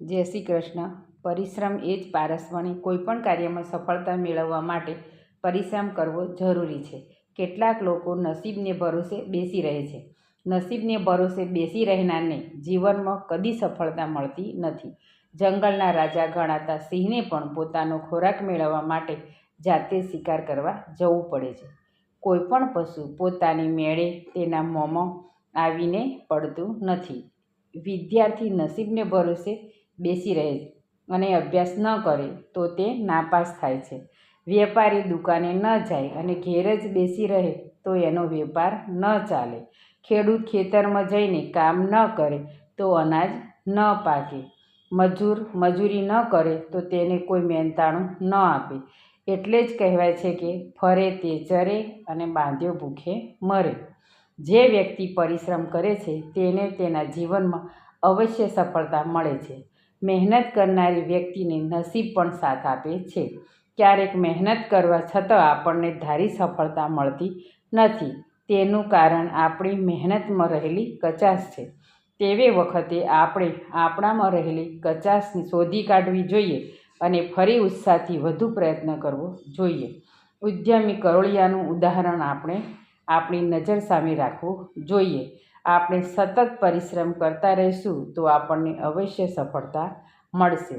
જય શ્રી કૃષ્ણ. પરિશ્રમ એ જ પારસમણી. કોઈપણ કાર્યમાં સફળતા મેળવવા માટે પરિશ્રમ કરવો જરૂરી છે. કેટલાક લોકો નસીબને ભરોસે બેસી રહે છે. નસીબને ભરોસે બેસી રહેનારને જીવનમાં કદી સફળતા મળતી નથી. જંગલના રાજા ગણાતા સિંહને પણ પોતાનો ખોરાક મેળવવા માટે જાતે શિકાર કરવા જવું પડે છે. કોઈપણ પશુ પોતાની મેળે તેના મોંમાં આવીને પડતું નથી. વિદ્યાર્થી નસીબને ભરોસે બેસી રહે અને અભ્યાસ ન કરે તો તે નાપાસ થાય છે. વેપારી દુકાને ન જાય અને ઘેર જ બેસી રહે તો એનો વેપાર ન ચાલે. ખેડૂત ખેતરમાં જઈને કામ ન કરે તો અનાજ ન પાકે. મજૂર મજૂરી ન કરે તો તેને કોઈ મહેનતાણું ન આપે. એટલે જ કહેવાય છે કે ફરે તે ચરે અને બાંધ્યો ભૂખે મરે. જે વ્યક્તિ પરિશ્રમ કરે છે તેને તેના જીવનમાં અવશ્ય સફળતા મળે છે. મહેનત કરનારી વ્યક્તિને નસીબ પણ સાથ આપે છે. ક્યારેક મહેનત કરવા છતાં આપણને ધારી સફળતા મળતી નથી. તેનું કારણ આપણી મહેનતમાં રહેલી કચાશ છે. તેવી વખતે આપણે આપણામાં રહેલી કચાશને શોધી કાઢવી જોઈએ અને ફરી ઉત્સાહથી વધુ પ્રયત્ન કરવો જોઈએ. ઉદ્યમી કરોળિયાનું ઉદાહરણ આપણે આપણી નજર સામે રાખવું જોઈએ. આપણે સતત પરિશ્રમ કરતા રહીશું તો આપણને અવશ્ય સફળતા મળશે.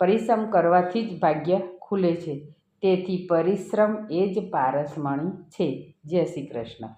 પરિશ્રમ કરવાથી જ ભાગ્ય ખુલે છે. તેથી પરિશ્રમ એ જ પારસમણી છે. જય શ્રી કૃષ્ણ.